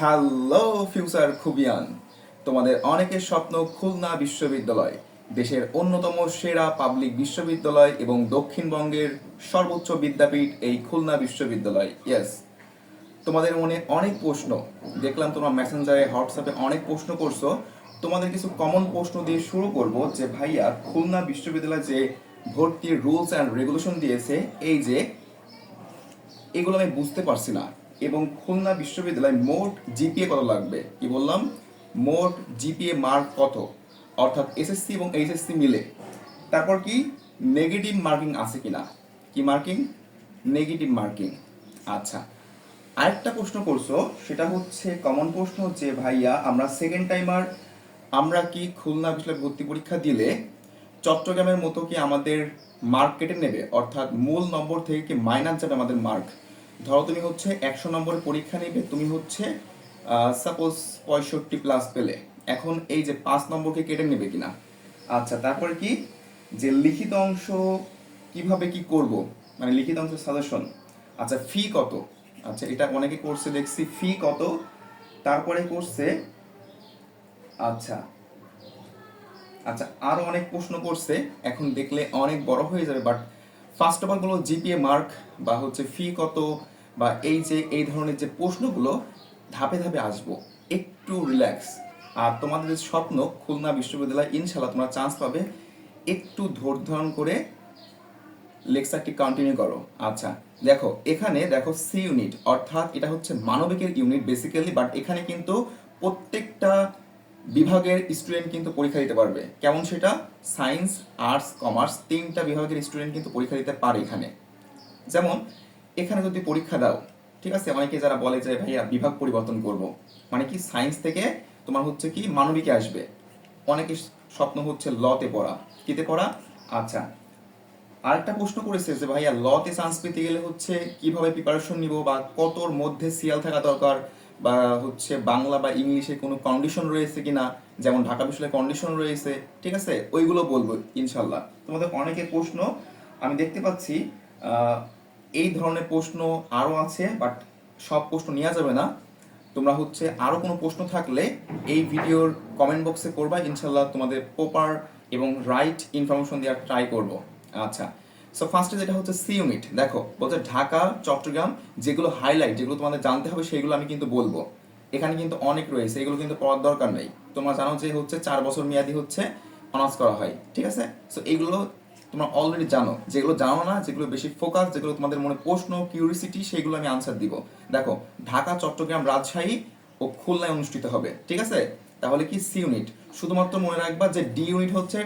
Hello future খুবিয়ান তোমাদের অনেকের স্বপ্ন খুলনা বিশ্ববিদ্যালয়, দেশের অন্যতম সেরা পাবলিক বিশ্ববিদ্যালয় এবং দক্ষিণবঙ্গের সর্বোচ্চ বিদ্যাপীঠ এই খুলনা বিশ্ববিদ্যালয়। ইয়েস তোমাদের মনে অনেক প্রশ্ন। দেখলাম তোমার মেসেঞ্জারে হোয়াটসঅ্যাপে অনেক প্রশ্ন করছ। তোমাদের কিছু কমন প্রশ্ন দিয়ে শুরু করব যে, ভাইয়া, খুলনা বিশ্ববিদ্যালয় যে ভর্তির রুলস অ্যান্ড রেগুলেশন দিয়েছে, এই যে, এগুলো আমি বুঝতে পারছি না। এবং খুলনা বিশ্ববিদ্যালয়ে মোট জিপিএ কত লাগবে? কি বললাম? মোট জিপিএ মার্ক কত? অর্থাৎ এসএসসি এবং এইচএসসি মিলে। তারপর কি? নেগেটিভ মার্কিং আছে কিনা? কি মার্কিং নেগেটিভ মার্কিং আচ্ছা আরেকটা প্রশ্ন করছ, সেটা হচ্ছে কমন প্রশ্ন যে, ভাইয়া, আমরা সেকেন্ড টাইমার আমরা কি খুলনা বিশ্ববিদ্যালয়ে ভর্তি পরীক্ষা দিলে চট্টগ্রামের মতো কি আমাদের মার্ক কেটে নেবে? অর্থাৎ মূল নম্বর থেকে কি মাইনাস যাবে আমাদের মার্ক ধরো তুমি হচ্ছে একশো নম্বরের পরীক্ষা নেবে, তুমি হচ্ছে সাপোজ পঁয়ষট্টি প্লাস পেলে। এখন এই যে পাঁচ নম্বরকে কেটে নেবে কিনা? আচ্ছা তারপরে কি? যে লিখিত অংশ কীভাবে কি করব? মানে লিখিত অংশ সাজেশন আচ্ছা ফি কত? আচ্ছা এটা অনেকে করছে দেখছি ফি কত? তারপরে করছে আচ্ছা আচ্ছা আরও অনেক প্রশ্ন করছে এখন দেখলে অনেক বড় হয়ে যাবে বাট ফার্স্ট অফ অলগুলো জিপিএ মার্ক বা হচ্ছে ফি কত? বা এই যে, এই ধরনের যে প্রশ্নগুলো ধাপে ধাপে আসব, একটু রিল্যাক্স আর তোমাদের স্বপ্ন, খুলনা বিশ্ববিদ্যালয় ইনশাল্লাহ তোমরা চান্স পাবে একটু ধৈর্য ধারণ করে লেকচারটি কন্টিনিউ করো। আচ্ছা দেখো, এখানে দেখো সি ইউনিট অর্থাৎ এটা হচ্ছে মানবিকের ইউনিট বেসিক্যালি বাট এখানে কিন্তু প্রত্যেকটা বিভাগের স্টুডেন্ট কিন্তু পরীক্ষা দিতে পারবে। কেমন সেটা? সায়েন্স আর্টস কমার্স তিনটা বিভাগের স্টুডেন্ট কিন্তু পরীক্ষা দিতে পারে এখানে। যেমন এখানে যদি পরীক্ষা দাও, ঠিক আছে? অনেকে যারা বলে যে, ভাইয়া, বিভাগ পরিবর্তন করব। মানে কি? সায়েন্স থেকে তোমার হচ্ছে কি? মানবিকে আসবে। অনেকে স্বপ্ন হচ্ছে লতে পড়া। কিতে পড়া? আচ্ছা। আরেকটা প্রশ্ন করেছে যে, ভাইয়া, লতে চান্স পেতে গেলে হচ্ছে কীভাবে প্রিপারেশন নিব বা কতর মধ্যে সিয়াল থাকা দরকার? বা হচ্ছে বাংলা বা ইংলিশে কোনো কন্ডিশন রয়েছে কিনা? যেমন ঢাকা বিশ্ববিদ্যালয়ে কন্ডিশন রয়েছে, ঠিক আছে? ওইগুলো বলব, ইনশাল্লাহ। তোমাদের অনেকের প্রশ্ন আমি দেখতে পাচ্ছি এই ধরনের প্রশ্ন আরও আছে বাট সব প্রশ্ন নেওয়া যাবে না। তোমরা হচ্ছে আরও কোনো প্রশ্ন থাকলে এই ভিডিওর কমেন্ট বক্সে করবা ইনশাল্লাহ তোমাদের প্রপার এবং রাইট ইনফরমেশন দেওয়ার ট্রাই করব। আচ্ছা সো ফার্স্টে যেটা হচ্ছে সি ইউনিট দেখো, বলছে ঢাকা, চট্টগ্রাম, যেগুলো হাইলাইট যেগুলো তোমাদের জানতে হবে, সেগুলো আমি কিন্তু বলব। এখানে কিন্তু অনেক রয়েছে, এগুলো কিন্তু পড়ার দরকার নেই। তোমরা জানো যে হচ্ছে চার বছর মেয়াদি হচ্ছে অনার্স করা হয়, ঠিক আছে? সো এইগুলো তোমরা অলরেডি জানো। যেগুলো জানো না, যেগুলো বেশি ফোকাস যেগুলো তোমাদের মনে প্রশ্ন কিউরিসিটি সেগুলো আমি আনসার দিব। দেখো, ঢাকা, চট্টগ্রাম, রাজশাহী ও খুলনায় অনুষ্ঠিত হবে, ঠিক আছে? তাহলে কি সি ইউনিট শুধুমাত্র মনে রাখবা যে ডি ইউনিট হচ্ছে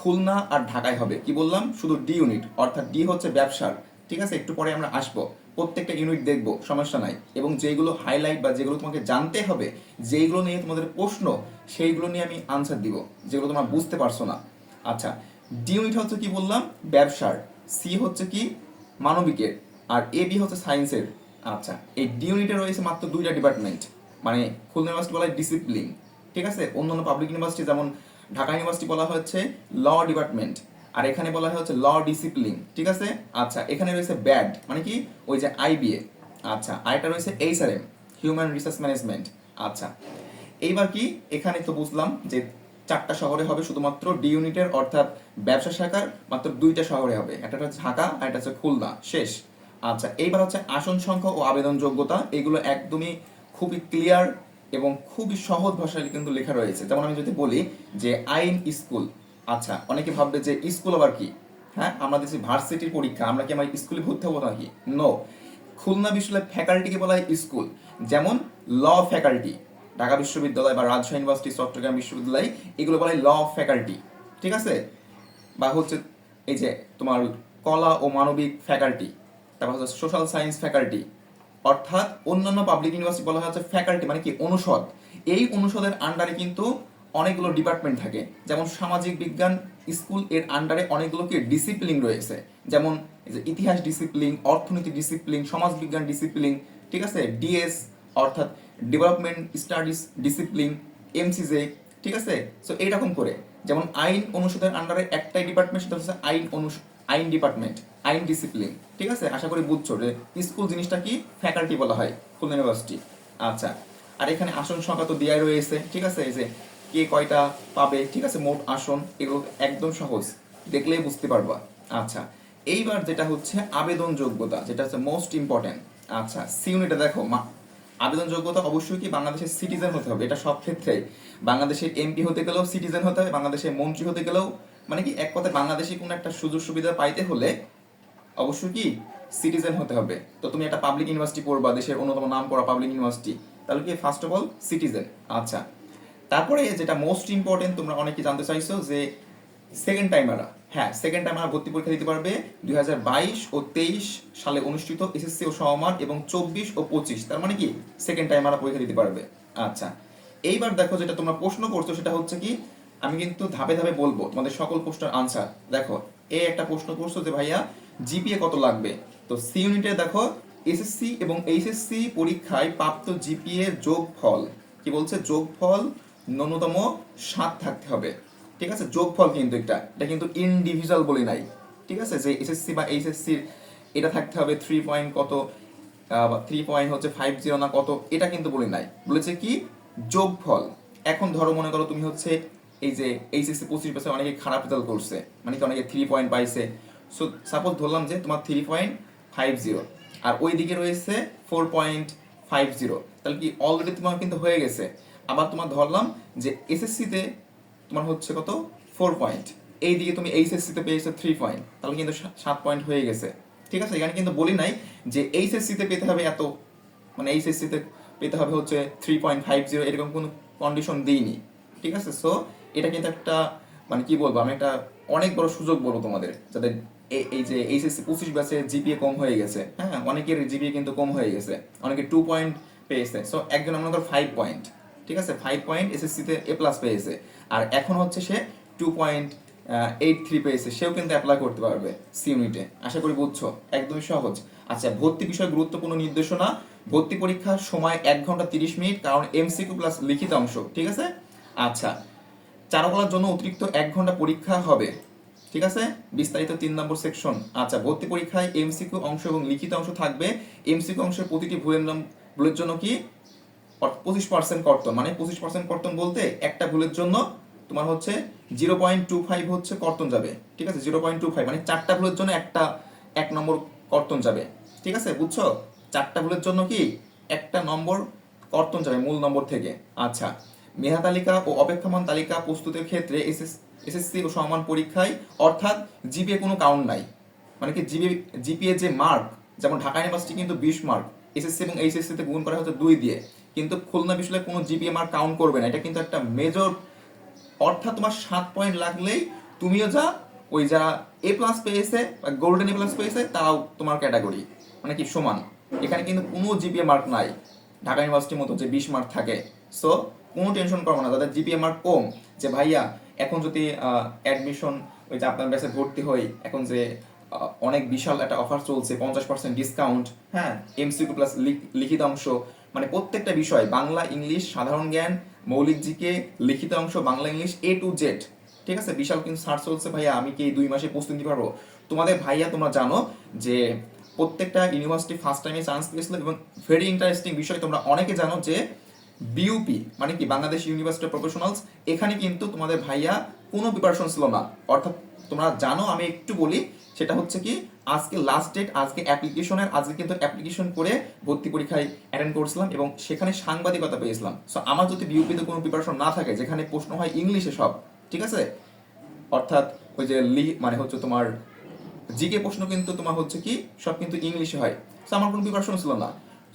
খুলনা আর ঢাকায় হবে। কি বললাম? শুধু ডি ইউনিট অর্থাৎ ডি হচ্ছে ব্যবসার, ঠিক আছে? একটু পরে আমরা আসব। প্রত্যেকটা ইউনিট দেখব, সমস্যা নাই। এবং যেগুলো হাইলাইট বা যেগুলো তোমাকে জানতে হবে যেগুলো নিয়ে তোমাদের প্রশ্ন, সেইগুলো নিয়ে আমি আনসার দিব, যেগুলো তোমরা বুঝতে পারছ না। আচ্ছা ডি ইউনিট হচ্ছে কি বললাম? ব্যবসার। সি হচ্ছে কি? মানবিকের। আর এ বি হচ্ছে সায়েন্সের আচ্ছা এই ডি ইউনিটে রয়েছে মাত্র দুইটা ডিপার্টমেন্ট মানে খুলনা ইউনিভার্সিটি বলা হয় ডিসিপ্লিন ঠিক আছে? অন্যান্য পাবলিক ইউনিভার্সিটি যেমন ঢাকা ইউনিভার্সিটি বলা হচ্ছে ল ডিপার্টমেন্ট আর এখানে বলা হচ্ছে ল ডিসিপ্লিন ঠিক আছে? আচ্ছা এখানে রয়েছে ব্যাড মানে কি? ওই যে আইবিএ আচ্ছা আরেকটা রয়েছে এইচআরএম হিউম্যান রিসার্চ ম্যানেজমেন্ট আচ্ছা। এইবার কি? এখানে তো বুঝলাম যে চারটা শহরে হবে শুধুমাত্র ডি ইউনিটের অর্থাৎ ব্যবসা শাখার, মাত্র দুইটা শহরে হবে। একটা হচ্ছে ঢাকা আর একটা হচ্ছে খুলনা। শেষ। আচ্ছা এইবার হচ্ছে আসন সংখ্যা ও আবেদন যোগ্যতা। এগুলো একদমই খুবই ক্লিয়ার এবং খুবই সহজ ভাষায় কিন্তু লেখা রয়েছে। যেমন আমি যদি বলি যে আইন স্কুল। আচ্ছা অনেকে ভাববে যে স্কুল আবার কি? হ্যাঁ আমরা দেখছি ভার্সিটির পরীক্ষা। আমরা কি আমার স্কুলে ভর্তি হব নাকি? নো খুলনা বিশ্ববিদ্যালয় ফ্যাকাল্টিকে বলা হয় স্কুল। যেমন ল ফ্যাকাল্টি ঢাকা বিশ্ববিদ্যালয় বা রাজশাহী ইউনিভার্সিটি চট্টগ্রাম বিশ্ববিদ্যালয়, এগুলো বলা ল ফ্যাকাল্টি ঠিক আছে? বা হচ্ছে এই যে তোমার কলা ও মানবিক ফ্যাকাল্টি তারপর হচ্ছে সোশ্যাল সায়েন্স ফ্যাকাল্টি অর্থাৎ অন্যান্য পাবলিক ইউনিভার্সিটি বলা হচ্ছে ফ্যাকাল্টি মানে কি অনুষদ। এই অনুষদের আন্ডারে কিন্তু অনেকগুলো ডিপার্টমেন্ট থাকে। যেমন সামাজিক বিজ্ঞান স্কুলের আন্ডারে অনেকগুলো কি ডিসিপ্লিন রয়েছে। যেমন ইতিহাস ডিসিপ্লিন অর্থনীতি ডিসিপ্লিন সমাজ বিজ্ঞান ডিসিপ্লিন ঠিক আছে? ডিএস অর্থাৎ ডেভেলপমেন্ট স্টাডিজ ডিসিপ্লিন এমসিজে ঠিক আছে? সো এইরকম করে। যেমন আইন অনুষদের আন্ডারে একটাই ডিপার্টমেন্ট সেটা হচ্ছে আইন অনুষ, আইন ডিপার্টমেন্ট আইন ডিসিপ্লিন ঠিক আছে? আশা করি বুঝছ যে স্কুল জিনিসটা কি? ফ্যাকাল্টি বলা হয় খুলনা ইউনিভার্সিটি আচ্ছা আর এখানে আসন সংখ্যা তো দেওয়াই রয়েছে, ঠিক আছে? এই যে কে কয়টা পাবে, ঠিক আছে? মোট আসন, এগুলো একদম সহজ, দেখলেই বুঝতে পারবা। আচ্ছা এইবার যেটা হচ্ছে আবেদন যোগ্যতা যেটা হচ্ছে মোস্ট ইম্পর্টেন্ট আচ্ছা সি ইউনিটে দেখো আবেদন যোগ্যতা অবশ্যই কি বাংলাদেশের সিটিজেন হতে হবে? এটা সব ক্ষেত্রে। বাংলাদেশের এমপি হতে গেলেও সিটিজেন হতে হবে বাংলাদেশের মন্ত্রী হতে গেলেও মানে কি এক কথায় বাংলাদেশে কোনো একটা সুযোগ সুবিধা পাইতে হলে অবশ্যই কি সিটিজেন হতে হবে। তো তুমি একটা পাবলিক ইউনিভার্সিটি পড়বা, দেশের অন্যতম নাম করা পাবলিক ইউনিভার্সিটি তাহলে কি ফার্স্ট অফ অল সিটিজেন আচ্ছা। তারপরে যেটা মোস্ট ইম্পর্টেন্ট তোমরা অনেকে জানতে চাইছো যে সেকেন্ড টাইমাররা হ্যাঁ সেকেন্ড টাইমার ভর্তি পরীক্ষা দিতে পারবে দু হাজার বাইশ ও তেইশ সালে অনুষ্ঠিত এসএসসি ও সমমান এবং চব্বিশ ও পঁচিশ। তার মানে কি? সেকেন্ড টাইমাররা পরীক্ষা দিতে পারবে। আচ্ছা এইবার দেখো যেটা তোমরা প্রশ্ন করছ সেটা হচ্ছে কি, আমি কিন্তু ধাপে ধাপে বলব তোমাদের সকল প্রশ্নের আনসার দেখো এই একটা প্রশ্ন করছ যে ভাইয়া জিপিএ কত লাগবে? তো সি ইউনিটে দেখো এসএসসি এবং এইচএসসি পরীক্ষায় প্রাপ্ত জিপিএ যোগফল, কি বলছে? যোগফল ন্যূনতম সাত থাকতে হবে। ঠিক আছে? যোগফল কিন্তু এটা এটা কিন্তু ইনডিভিজুয়াল বলে নাই। ঠিক আছে? যে এসএসসি বা এইচএসসির এটা থাকতে হবে থ্রি পয়েন্ট কত থ্রি পয়েন্ট হচ্ছে ফাইভ জিরো না কত, এটা কিন্তু বলে নাই। বলেছে কি? যোগফল। এখন ধরো মনে করো তুমি হচ্ছে এই যে এইচএসসি পঁচিশ বছর অনেকে খারাপ রেজাল্ট করছে মানে কি অনেকে থ্রি পয়েন্ট পাইছে। সো সাপোজ ধরলাম যে তোমার থ্রি পয়েন্ট ফাইভ জিরো আর ওই দিকে রয়েছে ফোর পয়েন্ট ফাইভ জিরো তাহলে কি অলরেডি তোমার কিন্তু হয়ে গেছে। আবার তোমার ধরলাম যে এসএসসিতে তোমার হচ্ছে কত? ফোর পয়েন্ট এই দিকে তুমি এইচএসসিতে পেয়েছ থ্রি পয়েন্ট তাহলে কিন্তু সাত পয়েন্ট হয়ে গেছে। ঠিক আছে? এখানে কিন্তু বলি নাই যে এইচএসসিতে পেতে হবে এত মানে এইচএসসিতে পেতে হবে হচ্ছে থ্রি পয়েন্ট ফাইভ জিরো এরকম কোনো কন্ডিশন দিইনি। ঠিক আছে? সো এটা কিন্তু একটা মানে কি বলব? আমি একটা অনেক বড় সুযোগ বলব তোমাদের, যাদের এই- যে এইচএসসি পঁচিশ ব্যাচে জিপিএ কম হয়ে গেছে। হ্যাঁ? অনেকের জিপিএ কিন্তু কম হয়ে গেছে। অনেকে টু পয়েন্ট পেয়েছে। সো একজন আমার ফাইভ পয়েন্ট ঠিক আছে? ফাইভ পয়েন্ট এসএসসিতে এ প্লাস পেয়েছে। আর এখন হচ্ছে সে টু পয়েন্ট এইট থ্রি পেয়েছে, সেও কিন্তু অ্যাপ্লাই করতে পারবে সি ইউনিটে আশা করি বুঝছ? একদমই সহজ। আচ্ছা ভর্তি বিষয়ে গুরুত্বপূর্ণ নির্দেশনা, ভর্তি পরীক্ষার সময় এক ঘণ্টা তিরিশ মিনিট, কারণ এমসিকিউ প্লাস লিখিত অংশ, ঠিক আছে? আচ্ছা চারুকলার জন্য অতিরিক্ত এক ঘণ্টা পরীক্ষা হবে, ঠিক আছে? বিস্তারিত তিন নম্বর সেকশন আচ্ছা ভর্তি পরীক্ষায় এমসিকিউ অংশ এবং লিখিত অংশ থাকবে। এমসিকিউ অংশের প্রতিটি ভুলের নাম ভুলের জন্য কি? পঁচিশ পার্সেন্ট কর্তন। মানে পঁচিশ পার্সেন্ট কর্তন বলতে একটা ভুলের জন্য তোমার হচ্ছে জিরো পয়েন্ট টু ফাইভ হচ্ছে কর্তন যাবে। ঠিক আছে? জিরো পয়েন্ট টু ফাইভ মানে চারটা ভুলের জন্য একটা, এক নম্বর কর্তন যাবে। ঠিক আছে? বুঝছ? চারটা ভুলের জন্য কি? একটা নম্বর কর্তন যাবে মূল নম্বর থেকে। আচ্ছা। মেধা তালিকা ও অপেক্ষমান তালিকা প্রস্তুতের ক্ষেত্রে এসএস, এসএসসি ও সমান পরীক্ষায় অর্থাৎ জিপিএ কোনো কাউন্ট নাই। মানে কি? জিপি জিপিএ যে মার্ক যেমন ঢাকা ইউনিভার্সিটি কিন্তু বিশ মার্ক এসএসসি এবং এইচএসসি তে গুণ করা হচ্ছে দুই দিয়ে। কিন্তু খুলনা বিশ্ববিদ্যালয়ে কোনো জিপিএ মার্ক কাউন্ট করবে না। এটা কিন্তু একটা মেজর অর্থাৎ তোমার সাত পয়েন্ট লাগলেই তুমিও যা, ওই যারা এ প্লাস পেয়েছে বা গোল্ডেন এ প্লাস পেয়েছে, তারাও তোমার ক্যাটাগরি মানে কি, সমান। এখানে কিন্তু কোনো জিপিএ মার্ক নাই। ঢাকা ইউনিভার্সিটির মতো যে বিশ মার্ক থাকে। সো কোনো টেনশন করব না। যাদের জিপিএ মার্ক কম, যে ভাইয়া, এখন যদি অ্যাডমিশন ওই যে আপনার ব্যাচে ভর্তি হই, এখন যে অনেক বিশাল একটা অফার চলছে, পঞ্চাশ পার্সেন্ট ডিসকাউন্ট হ্যাঁ এমসিকিউ প্লাস লিখিত অংশ মানে প্রত্যেকটা বিষয়, বাংলা, ইংলিশ, সাধারণ জ্ঞান মৌলিক জিকে লিখিত অংশ, Bangla, English A to Z ঠিক আছে? বিশাল কিন্তু সার্চ চলছে, ভাইয়া, আমি কি এই দুই মাসে প্রস্তুতি নিতে পারব? তোমাদের ভাইয়া, তোমরা জানো যে প্রত্যেকটা ইউনিভার্সিটি ফার্স্ট টাইমে চান্স পেয়েছিল এবং ভেরি ইন্টারেস্টিং বিষয় তোমরা অনেকে জানো যে বিউপি মানে কি? বাংলাদেশ ইউনিভার্সিটি প্রফেশনালস এখানে কিন্তু তোমাদের ভাইয়া কোনো প্রিপারেশন ছিল না। অর্থাৎ তোমরা জানো, আমি একটু বলি, সেটা হচ্ছে কি আজকে লাস্ট ডেট আজকে অ্যাপ্লিকেশনের আজকে কিন্তু অ্যাপ্লিকেশন করে ভর্তি পরীক্ষায় অ্যাটেন্ড করছিলাম এবং সেখানে সাংবাদিকতা পেয়েছিলাম। সো আমার যদি বিউপিতে কোনো প্রিপারেশন না থাকে, যেখানে প্রশ্ন হয় ইংলিশে সব, ঠিক আছে? অর্থাৎ ওই যে লি মানে হচ্ছে তোমার জিকে প্রশ্ন কিন্তু তোমার হচ্ছে কি, সব কিন্তু ইংলিশে হয়। সো আমার কোনো প্রিপারেশন ছিল না।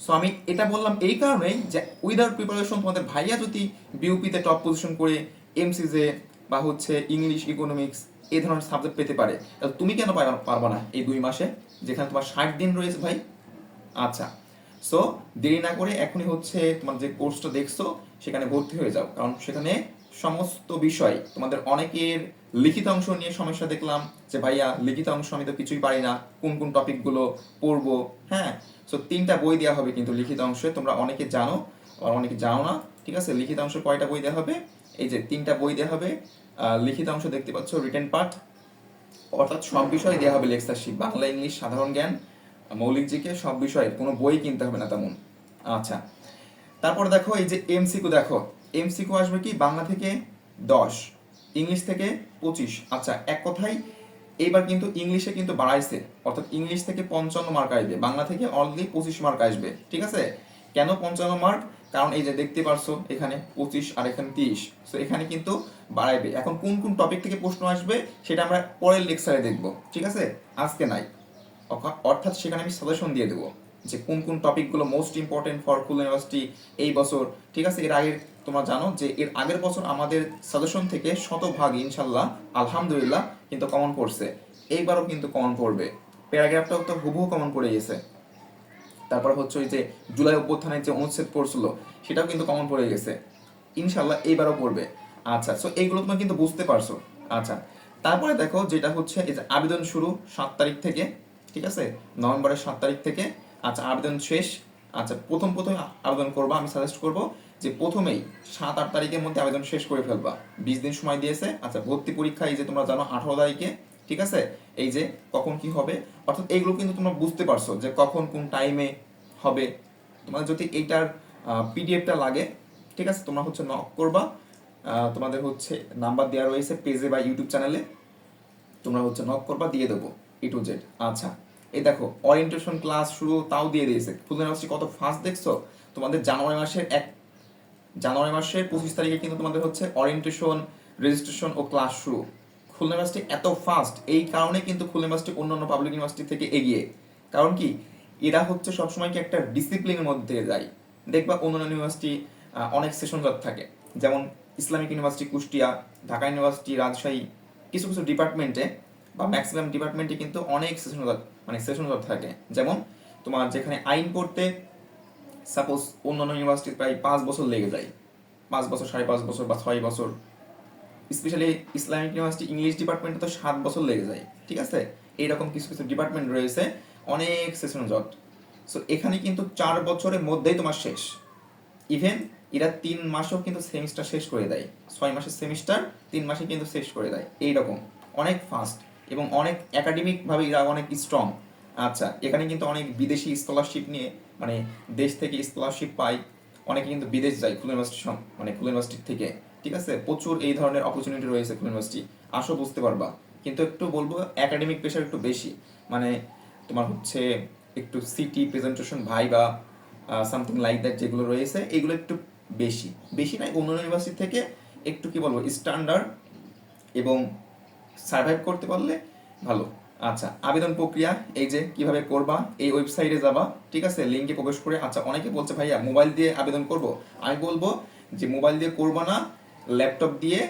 সো আমি এটা বললাম এই কারণেই যে উইদাউট প্রিপারেশন তোমাদের ভাইয়া যদি বিউপিতে টপ পজিশন করে এমসিজে বা হচ্ছে ইংলিশ ইকোনমিক্স এই ধরনের সাবজেক্ট পেতে পারে। তাহলে তুমি কেন পারবা- না এই দুই মাসে? যেখানে তোমার ষাট দিন রয়েছে ভাই। আচ্ছা। সো দেরি না করে এখনই হচ্ছে তোমার যে কোর্সটা দেখছ, সেখানে ভর্তি হয়ে যাও। কারণ সেখানে সমস্ত বিষয়, তোমাদের অনেকের লিখিত অংশ নিয়ে সমস্যা দেখলাম যে, ভাইয়া, লিখিত অংশ আমি তো কিছুই পারি না। কোন কোন টপিকগুলো পড়ব? হ্যাঁ? সো তিনটা বই দেওয়া হবে কিন্তু লিখিত অংশে। তোমরা অনেকে জানো আর অনেকে জানো না। ঠিক আছে? লিখিত অংশ কয়টা বই দেওয়া হবে? এই যে তিনটা বই দেওয়া হবে। লিখিত অংশ দেখতে পাচ্ছ রিটেন পার্ট অর্থাৎ সব বিষয় দেওয়া হবে লেকচারশিপ বাংলা ইংলিশ সাধারণ জ্ঞান, মৌলিক জিকে, সব বিষয়ে কোনো বই কিনতে হবে না তেমন। আচ্ছা। তারপর দেখো এই যে এমসিকিউ দেখো। এমসিকিউ আসবে কি? বাংলা থেকে দশ, ইংলিশ থেকে পঁচিশ। আচ্ছা এক কথাই এইবার কিন্তু ইংলিশে কিন্তু বাড়াইছে। অর্থাৎ ইংলিশ থেকে পঞ্চান্ন মার্ক আসবে। বাংলা থেকে অলরেডি পঁচিশ মার্ক আসবে। ঠিক আছে? কেন পঞ্চান্ন মার্ক কারণ এই যে দেখতে পারছ, এখানে পঁচিশ আর এখানে তিরিশ। সো এখানে কিন্তু বাড়াইবে। এখন কোন কোন টপিক থেকে প্রশ্ন আসবে, সেটা আমরা পরের লেকচারে দেখব। ঠিক আছে? আজকে নাই। অর্থাৎ- সেখানে আমি সাজেশন দিয়ে দেবো যে কোন কোন টপিকগুলো most important for full university এই বছর। ঠিক আছে? এর আগে তোমরা জানো যে এর আগের বছর আমাদের সাজেশন থেকে শতভাগ ইনশাল্লাহ, আলহামদুলিল্লাহ, কিন্তু কমন পড়ছে। এইবারও কিন্তু কমন পড়বে। প্যারাগ্রাফটাও তো হুবহু কমন পড়ে গেছে। তারপর হচ্ছে ওই যে জুলাই অভ্যুত্থানের যে অনুচ্ছেদ পড়ছিল, সেটাও কিন্তু কমন পড়ে গেছে। ইনশাল্লাহ এইবারও পড়বে। আচ্ছা সো এইগুলো তুমি কিন্তু বুঝতে পারছ। আচ্ছা তারপরে দেখো যেটা হচ্ছে, এই যে আবেদন শুরু সাত তারিখ থেকে, ঠিক আছে? নভেম্বরের সাত তারিখ থেকে। আচ্ছা আবেদন শেষ। আচ্ছা প্রথম প্রথমে আবেদন করবা, আমি সাজেস্ট করব যে প্রথমেই সাত, আট তারিখের মধ্যে আবেদন শেষ করে ফেলবা। বিশ দিন সময় দিয়েছে। আচ্ছা ভর্তি পরীক্ষা, এই যে তোমরা জানো, আঠারো তারিখে। ঠিক আছে? এই যে কখন কি হবে? অর্থাৎ এইগুলো কিন্তু তোমরা বুঝতে পারছ যে কখন কোন টাইমে হবে। তোমার যদি এইটার পিডিএফটা লাগে, ঠিক আছে? তোমরা হচ্ছে নক করবা। তোমাদের হচ্ছে নাম্বার দেওয়া রয়েছে পেজে বা ইউটিউব চ্যানেলে তোমরা হচ্ছে নক করবা, দিয়ে দেবো ই টু জেড আচ্ছা এই দেখো ওরিয়েন্টেশন ক্লাস শুরু, তাও দিয়ে দিয়েছে। খুলনা ইউনিভার্সিটি কত ফাস্ট দেখছ? তোমাদের জানুয়ারি মাসের এক, জানুয়ারি মাসের পঁচিশ তারিখে কিন্তু তোমাদের হচ্ছে ওরিয়েন্টেশন রেজিস্ট্রেশন ও ক্লাস শুরু। খুলনা ইউনিভার্সিটি এত ফাস্ট এই কারণে কিন্তু খুলনা ইউনিভার্সিটি অন্যান্য পাবলিক ইউনিভার্সিটি থেকে এগিয়ে। কারণ কি? এরা হচ্ছে সবসময় কি একটা ডিসিপ্লিনের মধ্যে যায়। দেখবা অন্যান্য ইউনিভার্সিটি অনেক সেশন থাকে। যেমন Islamic university Kushtia Dhaka university Rajshahi কিছু কিছু ডিপার্টমেন্টে বা ম্যাক্সিমাম ডিপার্টমেন্টে কিন্তু অনেক সেশন মানে সেশন থাকে। যেমন তোমার যেখানে আইন পড়তে সাপোজ অন্যান্য ইউনিভার্সিটি প্রায় পাঁচ বছর লেগে যায়। পাঁচ বছর, সাড়ে পাঁচ বছর বা ছয় বছর। স্পেশালি ইসলামিক ইউনিভার্সিটি ইংলিশ ডিপার্টমেন্টে তো সাত বছর লেগে যায়, ঠিক আছে? এইরকম কিছু কিছু ডিপার্টমেন্ট রয়েছে, অনেক সেশন জট। সো এখানে কিন্তু চার বছরের মধ্যেই তোমার শেষ। ইভেন এরা তিন মাসেও কিন্তু সেমিস্টার শেষ করে দেয়। ছয় মাসের সেমিস্টার তিন মাসে কিন্তু শেষ করে দেয়। এইরকম। অনেক ফাস্ট এবং অনেক একাডেমিক ভাবে এরা অনেক স্ট্রং আচ্ছা এখানে কিন্তু অনেক বিদেশি স্কলারশিপ নিয়ে মানে দেশ থেকে স্কলারশিপ পায়। অনেকে কিন্তু বিদেশ যায়, খুলনা ইউনিভার্সিটি মানে খুলনা ইউনিভার্সিটি থেকে। ঠিক আছে? প্রচুর এই ধরনের অপরচুনিটি রয়েছে ইউনিভার্সিটি আসো, বুঝতে পারবা। কিন্তু একটু বলব একাডেমিক প্রেশার একটু বেশি। মানে তোমার হচ্ছে একটু সিটি প্রেজেন্টেশন ভাই বা সামথিং লাইক দ্যাট যেগুলো রয়েছে, এগুলো একটু বেশি। বেশি নাই অন্য ইউনিভার্সিটি থেকে একটু কি বলব স্ট্যান্ডার্ড এবং সার্ভাইভ করতে পারলে ভালো। আচ্ছা আবেদন প্রক্রিয়া, এই যে কীভাবে করবা, এই ওয়েবসাইটে যাবা, ঠিক আছে? লিঙ্কে প্রবেশ করে আচ্ছা অনেকে বলছে, ভাইয়া মোবাইল দিয়ে আবেদন করব? আমি বলব যে মোবাইল দিয়ে করবা না ল্যাপটপ দিয়ে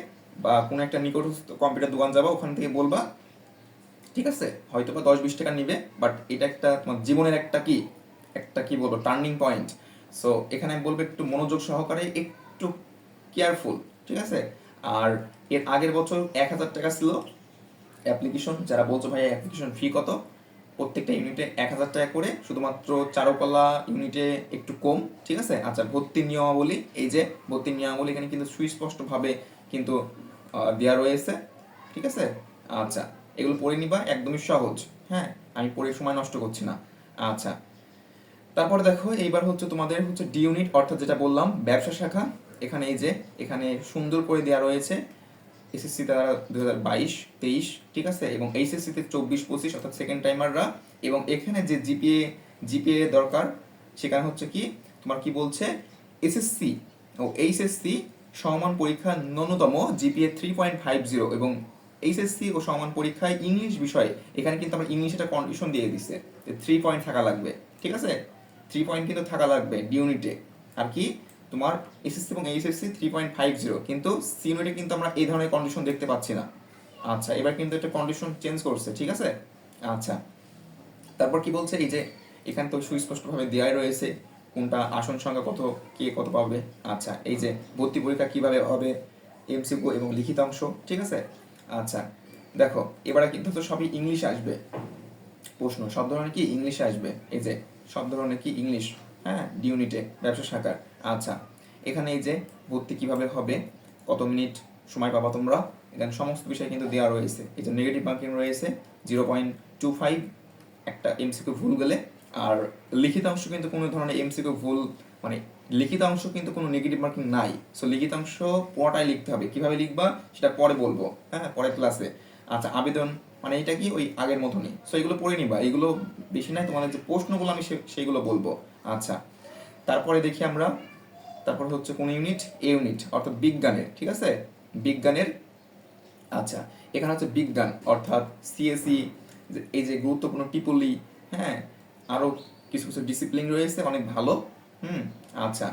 বা কোনো একটা নিকটস্থ কম্পিউটার দোকান যাবা, ওখান থেকে বলবা, ঠিক আছে হয়তো বা দশ বিশ টাকা নিবে বাট এটা একটা তোমার জীবনের একটা কি একটা কি বলব টার্নিং পয়েন্ট সো এখানে আমি বলব একটু মনোযোগ সহকারে, একটু কেয়ারফুল ঠিক আছে? আর এর আগের বছর এক হাজার টাকা ছিল অ্যাপ্লিকেশন যারা বলছো ভাই অ্যাপ্লিকেশন ফি কত? প্রত্যেকটা ইউনিটে এক হাজার টাকা করে, শুধুমাত্র চারুকলা ইউনিটে একটু কম, ঠিক আছে? আচ্ছা ভর্তির নিয়মাবলী, এই যে ভর্তির নিয়মাবলী এখানে কিন্তু সুস্পষ্টভাবে কিন্তু দেওয়া রয়েছে, ঠিক আছে? আচ্ছা এগুলো পড়ে নিবা, একদমই সহজ হ্যাঁ? আমি পড়ে সময় নষ্ট করছি না। আচ্ছা তারপরে দেখো, এইবার হচ্ছে তোমাদের হচ্ছে ডি ইউনিট অর্থাৎ যেটা বললাম, ব্যবসা শাখা, এখানে এই যে, এখানে সুন্দর করে দেওয়া রয়েছে এসএসসি তারা দু হাজার বাইশ, তেইশ, ঠিক আছে? এবং এইচএসসিতে চব্বিশ, পঁচিশ, অর্থাৎ সেকেন্ড টাইমাররা এবং এখানে যে জিপিএ জিপিএ দরকার, সেখানে হচ্ছে কি? তোমার কি বলছে? এসএসসি ও এইচএসসি সমান পরীক্ষা ন্যূনতম GPA three point five zero এবং এইচএসসি ও সমান পরীক্ষায় ইংলিশ বিষয়ে, এখানে কিন্তু আমরা ইংলিশ একটা কন্ডিশন দিয়ে দিছে থ্রি পয়েন্ট থাকা লাগবে, ঠিক আছে? থ্রি পয়েন্ট কিন্তু থাকা লাগবে ডিউনিটে আর কি? তোমার এসএসসি এবং HSC three point five zero কিন্তু সি কিন্তু আমরা এই ধরনের কন্ডিশন দেখতে পাচ্ছি না। আচ্ছা এবার কিন্তু একটা কন্ডিশন চেঞ্জ করছে, ঠিক আছে? আচ্ছা তারপর কি বলছে? এই যে এখানে তো সুস্পষ্টভাবে দেওয়াই রয়েছে কোনটা আসন সংখ্যা কত, কে কত পাবে। আচ্ছা এই যে ভর্তি পরীক্ষা কীভাবে হবে এমসিকিউ এবং লিখিত অংশ, ঠিক আছে? আচ্ছা দেখো, এবারে কিন্তু তো সবই ইংলিশে আসবে। প্রশ্ন, সব ধরনের কি ইংলিশে আসবে? এই যে সব ধরনের কি ইংলিশ হ্যাঁ ডিউনিটে ব্যবসা শাখার। আচ্ছা এখানে এই যে ভর্তি কীভাবে হবে, কত মিনিট সময় পাবা তোমরা, এখানে সমস্ত বিষয় কিন্তু দেওয়া রয়েছে। এই যে নেগেটিভ মার্কিং রয়েছে জিরো পয়েন্ট টু ফাইভ একটা এমসিকিউ ভুল গেলে, আর লিখিত অংশ কিন্তু কোনো ধরনের এমসিকিউ ভুল মানে লিখিত অংশ কিন্তু কোনো নেগেটিভ মার্কিং নাই। সো লিখিত অংশ পুরোটাই লিখতে হবে। কীভাবে লিখবা, সেটা পরে বলব হ্যাঁ পরের ক্লাসে আচ্ছা আবেদন মানে এটা কি ওই আগের মতনই? সো এগুলো পড়ে নিবা। এগুলো বেশি নাই তোমাদের যে প্রশ্নগুলো আমি সেইগুলো বলব। আচ্ছা তারপরে দেখি আমরা তারপর হচ্ছে কোন ইউনিট এ ইউনিট অর্থাৎ বিজ্ঞানের, ঠিক আছে? বিজ্ঞানের আচ্ছা এখানে হচ্ছে বিজ্ঞান, অর্থাৎ সিএসি এই যে গুরুত্বপূর্ণ টিপলি হ্যাঁ আরও কিছু কিছু ডিসিপ্লিন রয়েছে, অনেক ভালো, হুম আচ্ছা।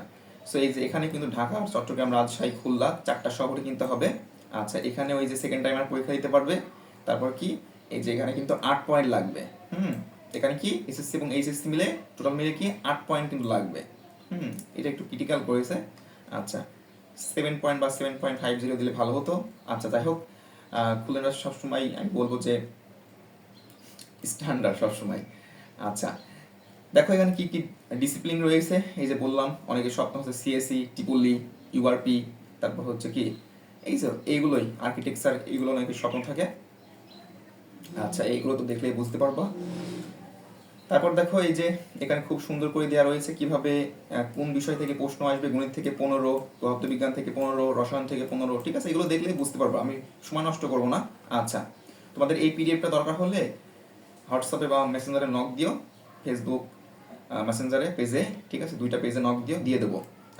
সো এই যে এখানে কিন্তু ঢাকা চট্টগ্রাম রাজশাহী, খুলনা চারটা শহরে কিনতে হবে। আচ্ছা এখানে ওই যে সেকেন্ড টাইমার পরীক্ষা দিতে পারবে। তারপর কি? এই যে এখানে কিন্তু আট পয়েন্ট লাগবে, হুম, এখানে কি? এসএসসি এবং এইচএসসি মিলে টোটাল মিলে কি? আট পয়েন্ট কিন্তু লাগবে। হুম, এটা একটু ক্রিটিক্যাল করেছে। আচ্ছা সেভেন পয়েন্ট বা সেভেন পয়েন্ট ফাইভ জিরো দিলে ভালো হতো। আচ্ছা যাই হোক খুলনা সবসময় আমি বলব যে স্ট্যান্ডার্ড সবসময়। আচ্ছা দেখো এখানে কি কি ডিসিপ্লিন রয়েছে? এই যে বললাম অনেকে স্বপ্ন হচ্ছে সিএসসি টিপুলি ইউআরপি তারপর হচ্ছে কি, এই যে এইগুলোই আর্কিটেকচার এইগুলো অনেকে স্বপ্ন থাকে। আচ্ছা এইগুলো তো দেখলেই বুঝতে পারবা। তারপর দেখো এই যে এখানে খুব সুন্দর করে দেওয়া রয়েছে কীভাবে কোন বিষয় থেকে প্রশ্ন আসবে, গণিত থেকে পনেরো পদার্থবিজ্ঞান থেকে পনেরো, রসায়ন থেকে পনেরো, ঠিক আছে? এগুলো দেখলেই বুঝতে পারব। আমি সময় নষ্ট করব না। আচ্ছা তোমাদের এই পিডিএফটা দরকার হলে হোয়াটসঅ্যাপে বা মেসেঞ্জারে নক দিও ফেসবুক মেসেঞ্জারে পেজে ঠিক আছে? দুইটা পেজে নক দিও, দিয়ে দেবো।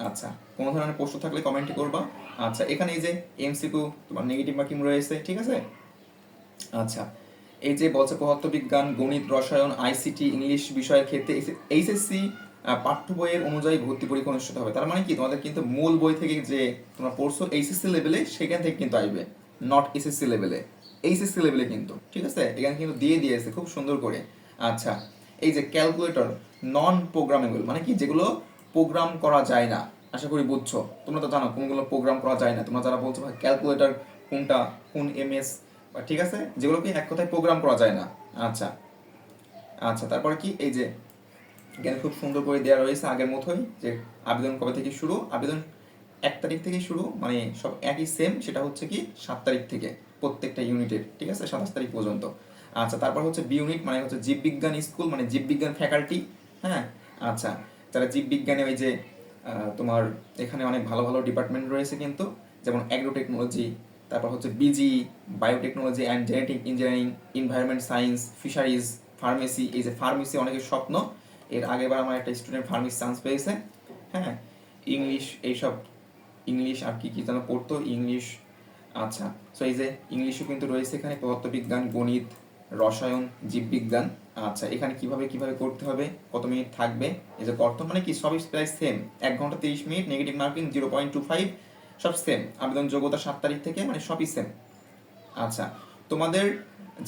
আচ্ছা কোনো ধরনের প্রশ্ন থাকলে কমেন্ট করবা। আচ্ছা এখানে এই যে এমসিকিউ তোমার নেগেটিভ মার্কিং রয়েছে, ঠিক আছে? আচ্ছা এই যে বলছে পদার্থবিজ্ঞান গণিত, রসায়ন, আইসিটি, ইংলিশ বিষয়ের ক্ষেত্রে এইচএসসি পাঠ্য বইয়ের অনুযায়ী ভর্তি পরীক্ষা অনুষ্ঠিত হবে। তার মানে কি? তোমাদের কিন্তু মূল বই থেকে যে তোমরা পড়ছো, এইচএসসি লেভেলে সেখান থেকে কিন্তু আসবে নট এসএসসি লেভেলে এইচএসসি লেভেলে কিন্তু, ঠিক আছে? এখানে কিন্তু দিয়ে দিয়েছে, খুব সুন্দর করে। আচ্ছা এই যে ক্যালকুলেটর নন প্রোগ্রামেবল মানে কি? যেগুলো প্রোগ্রাম করা যায় না, আশা করি বুঝছ? তোমরা তো জানো, কোনগুলো প্রোগ্রাম করা যায় না। তোমরা যারা বলছো ক্যালকুলেটর কোনটা, কোন এমএস ঠিক আছে? যেগুলোকে এক কথায় প্রোগ্রাম করা যায় না? আচ্ছা। আচ্ছা তারপরে কি? এই যে, এখানে খুব সুন্দর করে দেওয়া রয়েছে আগের মতোই যে আবেদন কবে থেকে শুরু? আবেদন এক তারিখ থেকে শুরু মানে সব একই সেম সেটা হচ্ছে কি সাত তারিখ থেকে, প্রত্যেকটা ইউনিটের, ঠিক আছে? সাতাশ তারিখ পর্যন্ত। আচ্ছা তারপর হচ্ছে বি ইউনিট মানে হচ্ছে জীববিজ্ঞান স্কুল মানে জীববিজ্ঞান ফ্যাকাল্টি হ্যাঁ? আচ্ছা যারা জীববিজ্ঞানে ওই যে তোমার এখানে অনেক ভালো ভালো ডিপার্টমেন্ট রয়েছে কিন্তু, যেমন অ্যাগ্রো টেকনোলজি তারপর হচ্ছে busy biotechnology and genetic engineering environment science fisheries pharmacy এই যে ফার্মেসি অনেকের স্বপ্ন, এর আগেবার আমার একটা স্টুডেন্ট ফার্মেসি চান্স পেয়েছে হ্যাঁ ইংলিশ এইসব ইংলিশ আর কি কি যেন পড়তো ইংলিশ আচ্ছা সো এই যে ইংলিশও কিন্তু রয়েছে এখানে, পদার্থবিজ্ঞান, গণিত, রসায়ন, জীববিজ্ঞান আচ্ছা এখানে কীভাবে কীভাবে করতে হবে, কত মিনিট থাকবে, এই যে কর্ত মানে কি সবই প্রায় সেম এক ঘণ্টা তিরিশ minute negative marking zero point two five সব সেম আবেদন যোগ্যতা সাত তারিখ থেকে মানে সবই সেম আচ্ছা তোমাদের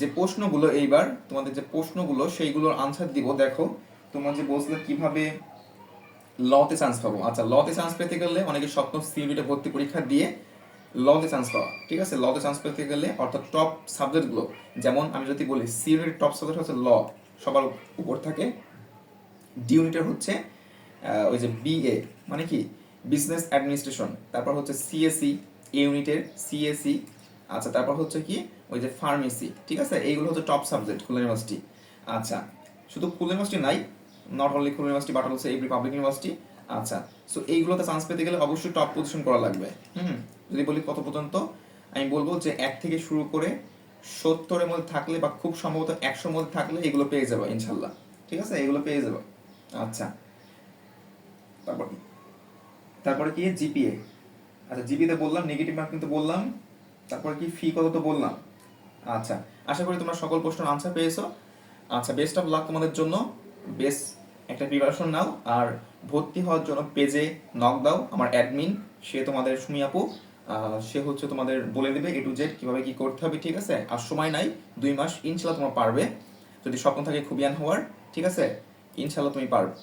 যে প্রশ্নগুলো এইবার, তোমাদের যে প্রশ্নগুলো, সেইগুলোর আনসার দিব। দেখো, তোমার যে বলছিলে কীভাবে লতে চান্স পাবো। আচ্ছা লতে চান্স পেতে গেলে অনেকে স্বপ্ন সিউনিটে ভর্তি পরীক্ষা দিয়ে লতে চান্স পাওয়া। ঠিক আছে? লতে চান্স পেতে গেলে অর্থাৎ টপ সাবজেক্টগুলো যেমন আমি যদি বলি সি টপ সাবজেক্ট হচ্ছে ল সবার উপর থাকে। ডি ইউনিটের হচ্ছে ওই যে বিএ মানে কি? বিজনেস অ্যাডমিনিস্ট্রেশন তারপর হচ্ছে সিএসসি এ ইউনিটের সিএসসি আচ্ছা তারপর হচ্ছে কি? ওই যে ফার্মেসি ঠিক আছে? এইগুলো হচ্ছে টপ সাবজেক্ট খুলনা ইউনিভার্সিটি আচ্ছা শুধু খুলনা ইউনিভার্সিটি নাই not only Khulna university but হচ্ছে এভরি পাবলিক ইউনিভার্সিটি আচ্ছা সো এইগুলোতে চান্স পেতে গেলে অবশ্যই টপ পজিশন করা লাগবে। হুম, যদি বলি কত পর্যন্ত? আমি বলব যে এক থেকে শুরু করে সত্তরের মধ্যে থাকলে বা খুব সম্ভবত একশোর মধ্যে থাকলে এগুলো পেয়ে যাব, ইনশাল্লাহ। ঠিক আছে? এগুলো পেয়ে যাব। আচ্ছা তারপর? তারপরে কি? জিপিএ আচ্ছা জিপিতে বললাম নেগেটিভ মার্ক কিন্তু বললাম। তারপরে কি? ফি কত তো বললাম। আচ্ছা আশা করি তোমরা সকল প্রশ্নের আনসার পেয়েছ। আচ্ছা বেস্ট অফ লাক তোমাদের জন্য। বেশ একটা প্রিপারেশন নাও, আর ভর্তি হওয়ার জন্য পেজে নক দাও। আমার অ্যাডমিন সে তোমাদের, সুমি আপু সে হচ্ছে তোমাদের বলে দেবে এ টু জেড কীভাবে কী করতে হবে, ঠিক আছে? আর সময় নাই, দুই মাস ইনশাল্লাহ তোমরা পারবে। যদি স্বপ্ন থাকে খুবিয়ান হওয়ার ঠিক আছে? ইনশাল্লাহ তুমি পারবে।